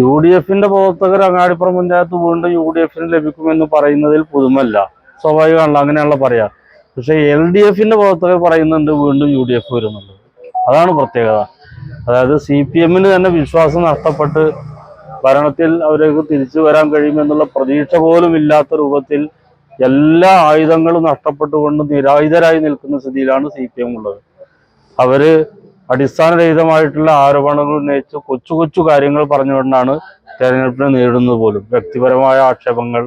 U D എഫിന്റെ പ്രവർത്തകർ അങ്ങാടിപ്പുറം പഞ്ചായത്ത് വീണ്ടും യു ഡി എഫിന് ലഭിക്കുമെന്ന് പറയുന്നതിൽ പുതുമല്ല. സ്വാഭാവികമാണല്ലോ അങ്ങനെയുള്ള പറയാ. പക്ഷെ എൽ ഡി എഫിന്റെ പ്രവർത്തകർ പറയുന്നുണ്ട് വീണ്ടും യു ഡി എഫ് വരുന്നുണ്ട്. അതാണ് പ്രത്യേകത. അതായത് സി പി എമ്മിന് തന്നെ വിശ്വാസം നഷ്ടപ്പെട്ട് ഭരണത്തിൽ അവർക്ക് തിരിച്ചു വരാൻ കഴിയുമെന്നുള്ള പ്രതീക്ഷ പോലും ഇല്ലാത്ത രൂപത്തിൽ എല്ലാ ആയുധങ്ങളും നഷ്ടപ്പെട്ടുകൊണ്ട് നിരായുധരായി നിൽക്കുന്ന സ്ഥിതിയിലാണ് സി പി എം ഉള്ളത്. അവർ അടിസ്ഥാനരഹിതമായിട്ടുള്ള ആരോപണങ്ങൾ ഉന്നയിച്ച് കൊച്ചു കൊച്ചു കാര്യങ്ങൾ പറഞ്ഞുകൊണ്ടാണ് തെരഞ്ഞെടുപ്പിനെ നേരിടുന്നത് പോലും. വ്യക്തിപരമായ ആക്ഷേപങ്ങൾ.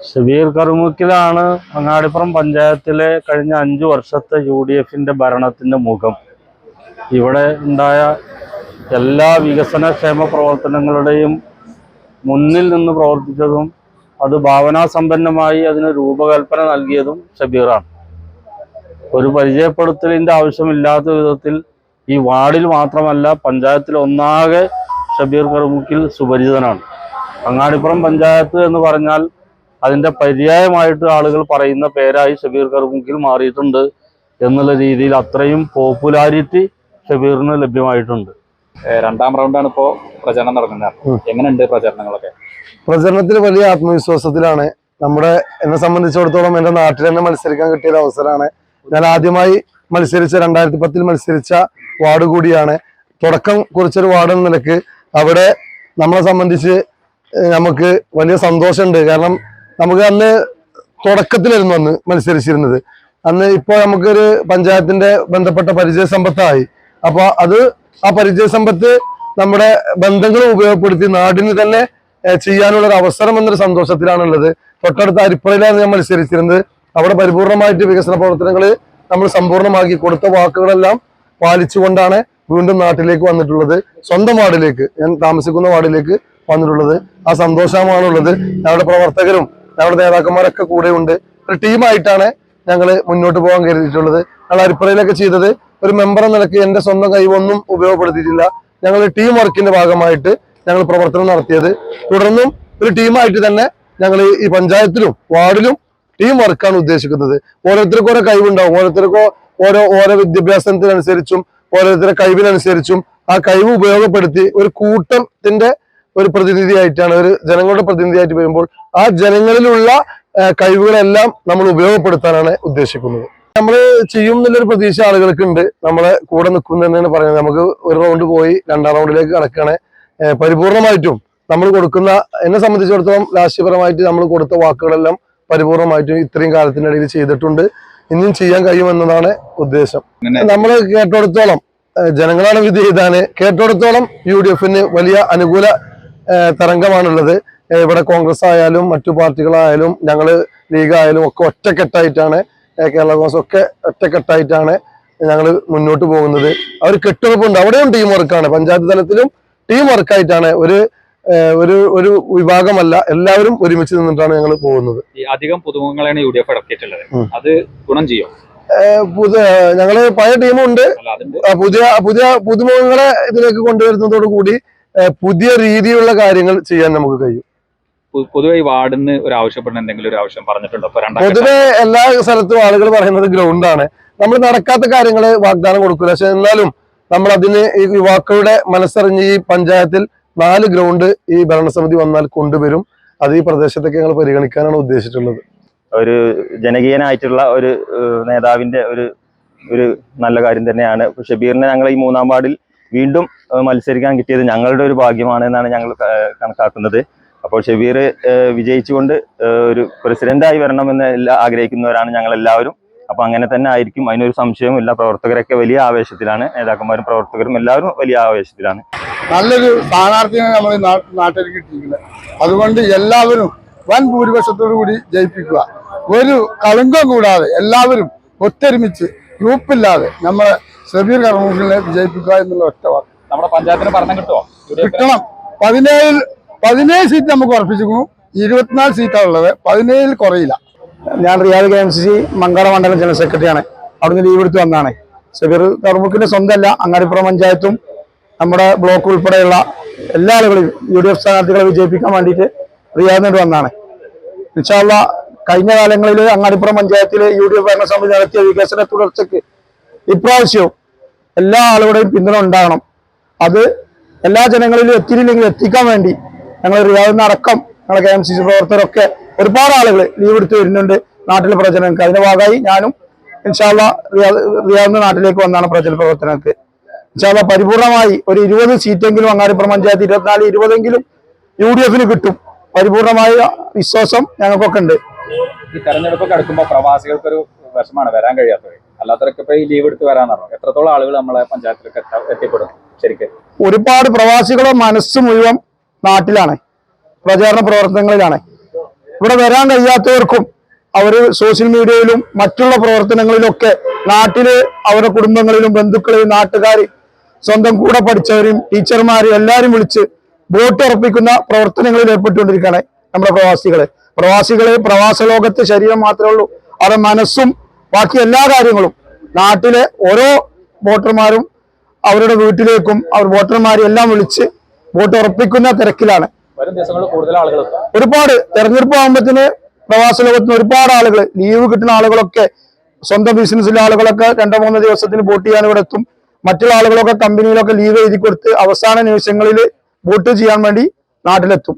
ഷബീർ കറുമുക്കിലാണ് അങ്ങാടിപ്പുറം പഞ്ചായത്തിലെ കഴിഞ്ഞ അഞ്ചു വർഷത്തെ യു ഡി എഫിന്റെ ഭരണത്തിന്റെ മുഖം. ഇവിടെ ഉണ്ടായ എല്ലാ വികസന ക്ഷേമ പ്രവർത്തനങ്ങളുടെയും മുന്നിൽ നിന്ന് പ്രവർത്തിച്ചതും അത് ഭാവനാസമ്പന്നമായി അതിന് രൂപകൽപ്പന നൽകിയതും ഷബീറാണ് ഒരു പരിചയപ്പെടുത്തലിന്റെ ആവശ്യമില്ലാത്ത വിധത്തിൽ ഈ വാർഡിൽ മാത്രമല്ല പഞ്ചായത്തിൽ ഒന്നാകെ ഷബീർ കറുമുക്കിൽ സുപരിചിതനാണ്. അങ്ങാടിപ്പുറം പഞ്ചായത്ത് എന്ന് പറഞ്ഞാൽ അതിന്റെ പര്യായമായിട്ട് ആളുകൾ പറയുന്ന പേരായി ഷബീർ കറുമുക്കിൽ മാറിയിട്ടുണ്ട് എന്നുള്ള രീതിയിൽ അത്രയും പോപ്പുലാരിറ്റി ഷബീറിന് ലഭ്യമായിട്ടുണ്ട്. രണ്ടാം റൗണ്ടാണ് ഇപ്പോൾ പ്രചരണം നടക്കുന്നത്. എങ്ങനെയുണ്ട് പ്രചരണങ്ങളൊക്കെ? പ്രചരണത്തിൽ വലിയ ആത്മവിശ്വാസത്തിലാണ്. നമ്മുടെ എന്നെ സംബന്ധിച്ചിടത്തോളം എന്റെ നാട്ടിൽ തന്നെ മത്സരിക്കാൻ കിട്ടിയ ഒരു അവസരമാണ് ഞാൻ ആദ്യമായി മത്സരിച്ച രണ്ടായിരത്തി പത്തിൽ മത്സരിച്ച വാർഡ് കൂടിയാണ്. തുടക്കം കുറിച്ചൊരു വാർഡ് എന്ന നിലയ്ക്ക് അവിടെ നമ്മളെ സംബന്ധിച്ച് നമുക്ക് വലിയ സന്തോഷമുണ്ട്. കാരണം നമുക്ക് അന്ന് തുടക്കത്തിലായിരുന്നു അന്ന് മത്സരിച്ചിരുന്നത്. അന്ന് ഇപ്പോൾ നമുക്കൊരു പഞ്ചായത്തിന്റെ ബന്ധപ്പെട്ട പരിചയ സമ്പത്തായി. അപ്പോൾ അത് ആ പരിചയ സമ്പത്ത് നമ്മുടെ ബന്ധങ്ങൾ ഉപയോഗപ്പെടുത്തി നാടിന് തന്നെ ചെയ്യാനുള്ള ഒരു അവസരം എന്നൊരു സന്തോഷത്തിലാണുള്ളത്. തൊട്ടടുത്ത അരിപ്പുഴയിലാണ് ഞാൻ മത്സരിച്ചിരുന്നത്. അവിടെ പരിപൂർണമായിട്ട് വികസന പ്രവർത്തനങ്ങൾ നമ്മൾ സമ്പൂർണമാക്കി കൊടുത്ത വാക്കുകളെല്ലാം പാലിച്ചുകൊണ്ടാണ് വീണ്ടും നാട്ടിലേക്ക് വന്നിട്ടുള്ളത്. സ്വന്തം വാർഡിലേക്ക് ഞാൻ താമസിക്കുന്ന വാർഡിലേക്ക് വന്നിട്ടുള്ളത്. ആ സന്തോഷമാണ് ഉള്ളത് ഞങ്ങളുടെ പ്രവർത്തകരും ഞങ്ങളുടെ നേതാക്കന്മാരൊക്കെ കൂടെയുണ്ട്. ഒരു ടീമായിട്ടാണ് ഞങ്ങൾ മുന്നോട്ട് പോകാൻ കരുതിയിട്ടുള്ളത്. ഞങ്ങൾ അരിപ്പറയിലൊക്കെ ചെയ്തത് ഒരു മെമ്പർ എന്ന നിലയ്ക്ക് എന്റെ സ്വന്തം കൈവൊന്നും ഉപയോഗപ്പെടുത്തിയിട്ടില്ല. ഞങ്ങൾ ടീം വർക്കിന്റെ ഭാഗമായിട്ട് ഞങ്ങൾ പ്രവർത്തനം നടത്തിയത്. തുടർന്നും ഒരു ടീമായിട്ട് തന്നെ ഞങ്ങൾ ഈ പഞ്ചായത്തിലും വാർഡിലും ടീം വർക്കാണ് ഉദ്ദേശിക്കുന്നത്. ഓരോരുത്തർക്കും ഓരോ കഴിവുണ്ടാവും. ഓരോരുത്തർക്കും ഓരോ ഓരോ വിദ്യാഭ്യാസത്തിനനുസരിച്ചും ഓരോരുത്തരുടെ കഴിവിനനുസരിച്ചും ആ കഴിവ് ഉപയോഗപ്പെടുത്തി ഒരു കൂട്ടത്തിന്റെ ഒരു പ്രതിനിധിയായിട്ടാണ് ഒരു ജനങ്ങളുടെ പ്രതിനിധിയായിട്ട് വരുമ്പോൾ ആ ജനങ്ങളിലുള്ള കഴിവുകളെല്ലാം നമ്മൾ ഉപയോഗപ്പെടുത്താനാണ് ഉദ്ദേശിക്കുന്നത്. നമ്മൾ ചെയ്യും എന്നുള്ളൊരു പ്രതീക്ഷ ആളുകൾക്ക് ഉണ്ട് നമ്മളെ കൂടെ നിൽക്കും തന്നെയാണ് പറയുന്നത്. നമുക്ക് ഒരു റൗണ്ട് പോയി രണ്ടാം റൗണ്ടിലേക്ക് കിടക്കുകയാണ്. പരിപൂർണമായിട്ടും നമ്മൾ കൊടുക്കുന്ന എന്നെ സംബന്ധിച്ചിടത്തോളം രാഷ്ട്രീയപരമായിട്ട് നമ്മൾ കൊടുത്ത വാക്കുകളെല്ലാം പരിപൂർണമായിട്ടും ഇത്രയും കാലത്തിനിടയിൽ ചെയ്തിട്ടുണ്ട്. ഇനിയും ചെയ്യാൻ കഴിയുമെന്നതാണ് ഉദ്ദേശം. നമ്മൾ കേട്ടോടത്തോളം ജനങ്ങളാണ് വിധി ചെയ്താണ് കേട്ടോടത്തോളം യു ഡി എഫിന് വലിയ അനുകൂല തരംഗമാണുള്ളത്. ഇവിടെ കോൺഗ്രസ് ആയാലും മറ്റു പാർട്ടികളായാലും ഞങ്ങൾ ലീഗ് ആയാലും ഒക്കെ ഒറ്റക്കെട്ടായിട്ടാണ് കേരള കോൺഗ്രസ് ഒക്കെ ഒറ്റക്കെട്ടായിട്ടാണ് ഞങ്ങൾ മുന്നോട്ട് പോകുന്നത്. അവർ കെട്ടുറപ്പുണ്ട്. അവിടെയും ടീം വർക്കാണ് പഞ്ചായത്ത് തലത്തിലും ടീം വർക്കായിട്ടാണ് ഒരു ഒരു ഒരു വിഭാഗമല്ല എല്ലാവരും ഒരുമിച്ച് നിന്നിട്ടാണ് ഞങ്ങൾ പോകുന്നത്. അധികം പുതുമുഖങ്ങളാണ് യു ഡി എഫ് ഇറക്കിയിട്ടുള്ളത് അത് ഗുണം ചെയ്യും? ഞങ്ങൾ പഴയ ടീമുണ്ട്. ഉണ്ട് പുതിയ പുതിയ പുതുമുഖങ്ങളെ ഇതിലേക്ക് കൊണ്ടുവരുന്നതോട് കൂടി പുതിയ രീതിയിലുള്ള കാര്യങ്ങൾ ചെയ്യാൻ നമുക്ക് കഴിയും. പൊതുവെ ഈ വാർഡിന് ഒരു ആവശ്യപ്പെടുന്ന എന്തെങ്കിലും ഒരു ആവശ്യം പറഞ്ഞിട്ടുണ്ടോ? പൊതുവെ എല്ലാ സ്ഥലത്തും ആളുകൾ പറയുന്നത് ഗ്രൗണ്ടാണ്. നമ്മൾ നടക്കാത്ത കാര്യങ്ങൾ വാഗ്ദാനം കൊടുക്കില്ല പക്ഷെ എന്നാലും നമ്മൾ അതിന് ഈ യുവാക്കളുടെ മനസ്സറിഞ്ഞ് ഈ പഞ്ചായത്തിൽ നാല് ഗ്രൗണ്ട് ഈ ഭരണസമിതി വന്നാൽ കൊണ്ടുവരും. അത് ഈ പ്രദേശത്തേക്ക് ഞങ്ങൾ പരിഗണിക്കാനാണ് ഉദ്ദേശിച്ചിട്ടുള്ളത്. ഒരു ജനകീയനായിട്ടുള്ള ഒരു നേതാവിന്റെ ഒരു ഒരു നല്ല കാര്യം തന്നെയാണ്. ഷബീറിനെ ഞങ്ങൾ ഈ മൂന്നാം വാർഡിൽ വീണ്ടും മത്സരിക്കാൻ കിട്ടിയത് ഞങ്ങളുടെ ഒരു ഭാഗ്യമാണ് എന്നാണ് ഞങ്ങൾ കണക്കാക്കുന്നത്. അപ്പോൾ ഷബീർ വിജയിച്ചുകൊണ്ട് ഒരു പ്രസിഡന്റായി വരണമെന്ന് എല്ലാ ആഗ്രഹിക്കുന്നവരാണ് ഞങ്ങൾ എല്ലാവരും അപ്പൊ അങ്ങനെ തന്നെ ആയിരിക്കും. അതിനൊരു സംശയവുമില്ല. പ്രവർത്തകരൊക്കെ വലിയ ആവേശത്തിലാണ്. നേതാക്കന്മാരും പ്രവർത്തകരും എല്ലാവരും വലിയ ആവേശത്തിലാണ്. നല്ലൊരു സ്ഥാനാർത്ഥിയെ നമ്മൾ നാട്ടിൽ കിട്ടിയിരിക്കുന്നത്. അതുകൊണ്ട് എല്ലാവരും വൻ ഭൂരിപക്ഷത്തോടു കൂടി ജയിപ്പിക്കുക. ഒരു കളങ്കം കൂടാതെ എല്ലാവരും ഒത്തൊരുമിച്ച് ഗ്രൂപ്പില്ലാതെ നമ്മളെ സബീർ കർമ്മൂഖിനെ വിജയിപ്പിക്കുക എന്നുള്ള ഒറ്റ വാക്ക്. നമ്മുടെ പഞ്ചായത്തിന് പറഞ്ഞു കിട്ടുമോ കിട്ടണം. പതിനേഴിൽ പതിനേഴ് സീറ്റ് നമുക്ക് ഉറപ്പിച്ചിരിക്കുന്നു. ഇരുപത്തിനാല് സീറ്റാണ് ഉള്ളത് പതിനേഴിൽ കുറയില്ല. ഞാൻ Riyad K M C C Mankada മണ്ഡലം ജനറൽ സെക്രട്ടറിയാണ്. അവിടുന്ന് ലീവ് എടുത്ത് വന്നതാണ്. ഷബീർ കർമുക്കിന്റെ സ്വന്തമല്ല. അങ്ങാടിപ്പുറം പഞ്ചായത്തും നമ്മുടെ ബ്ലോക്ക് ഉൾപ്പെടെയുള്ള എല്ലാ ആളുകളും യു ഡി എഫ് സ്ഥാനാർത്ഥികളെ വിജയിപ്പിക്കാൻ വേണ്ടിയിട്ട് റിയാദിനോട് വന്നാണ്. ഇൻഷാല്ല കഴിഞ്ഞ കാലങ്ങളിൽ അങ്ങാടിപ്പുറം പഞ്ചായത്തിൽ യു ഡി എഫ് ഭരണസമിതി നടത്തിയ വികസന തുടർച്ചയ്ക്ക് ഇപ്രാവശ്യവും എല്ലാ ആളുകളുടെയും പിന്തുണ ഉണ്ടാകണം. അത് എല്ലാ ജനങ്ങളിലും എത്തിയില്ലെങ്കിൽ എത്തിക്കാൻ വേണ്ടി ഞങ്ങൾ റിയാദിന് അടക്കം ഞങ്ങളെ കെ എം സി സി പ്രവർത്തകരൊക്കെ ഒരുപാട് ആളുകൾ ലീവ് എടുത്ത് വരുന്നുണ്ട് നാട്ടിലെ പ്രചരണങ്ങൾക്ക് അതിന്റെ ഭാഗമായി ഞാനും ഇൻഷാല്ല റിയാദ് റിയാദിൽ നിന്ന് നാട്ടിലേക്ക് വന്നാണ് പ്രചരണ പ്രവർത്തനങ്ങൾക്ക് ഇൻഷാല്ല പരിപൂർണമായി ഒരു ഇരുപത് സീറ്റെങ്കിലും അങ്ങാടിപ്പുറം പഞ്ചായത്ത് ഇരുപത്തിനാല് ഇരുപതെങ്കിലും യു ഡി എഫിന് കിട്ടും. പരിപൂർണമായ വിശ്വാസം ഞങ്ങൾക്കൊക്കെ ഉണ്ട്. ഈ തെരഞ്ഞെടുപ്പൊക്കെ അടുക്കുമ്പോൾ പ്രവാസികൾക്കൊരു വിഷമാണ് വരാൻ കഴിയാത്തത് അല്ലാത്തവരൊക്കെ ഇപ്പൊ ഈ ലീവ് എടുത്ത് വരാന്നാണോ എത്രത്തോളം ആളുകൾ നമ്മളെ പഞ്ചായത്തിലേക്ക് എത്താ- എത്തിപ്പെടും ശരിക്കും? ഒരുപാട് പ്രവാസികളുടെ മനസ്സ് മുഴുവൻ നാട്ടിലാണ് പ്രചാരണ പ്രവർത്തനങ്ങളിലാണ്. ഇവിടെ വരാൻ കഴിയാത്തവർക്കും അവർ സോഷ്യൽ മീഡിയയിലും മറ്റുള്ള പ്രവർത്തനങ്ങളിലൊക്കെ നാട്ടിൽ അവരുടെ കുടുംബങ്ങളിലും ബന്ധുക്കളിലും നാട്ടുകാരെയും സ്വന്തം കൂടെ പഠിച്ചവരും ടീച്ചർമാരും എല്ലാവരും വിളിച്ച് ബോട്ട് ഉറപ്പിക്കുന്ന പ്രവർത്തനങ്ങളിൽ ഏർപ്പെട്ടുകൊണ്ടിരിക്കുകയാണ് നമ്മുടെ പ്രവാസികളെ. പ്രവാസികളെ പ്രവാസ ലോകത്ത് ശരീരം മാത്രമേ ഉള്ളൂ. അവരുടെ മനസ്സും ബാക്കി എല്ലാ കാര്യങ്ങളും. നാട്ടിലെ ഓരോ വോട്ടർമാരും അവരുടെ വീട്ടിലേക്കും അവർ വോട്ടർമാരെ എല്ലാം വിളിച്ച് വോട്ട് ഉറപ്പിക്കുന്ന തിരക്കിലാണ്. ഒരുപാട് തെരഞ്ഞെടുപ്പ് ആകുമ്പോഴത്തിന് പ്രവാസ ലോകത്തിന് ഒരുപാട് ആളുകൾ ലീവ് കിട്ടുന്ന ആളുകളൊക്കെ സ്വന്തം ബിസിനസ്സിലെ ആളുകളൊക്കെ രണ്ടോ മൂന്നോ ദിവസത്തിന് വോട്ട് ചെയ്യാൻ ഇവിടെ എത്തും. മറ്റുള്ള ആളുകളൊക്കെ കമ്പനിയിലൊക്കെ ലീവ് എഴുതി കൊടുത്ത് അവസാന നിമിഷങ്ങളിൽ വോട്ട് ചെയ്യാൻ വേണ്ടി നാട്ടിലെത്തും.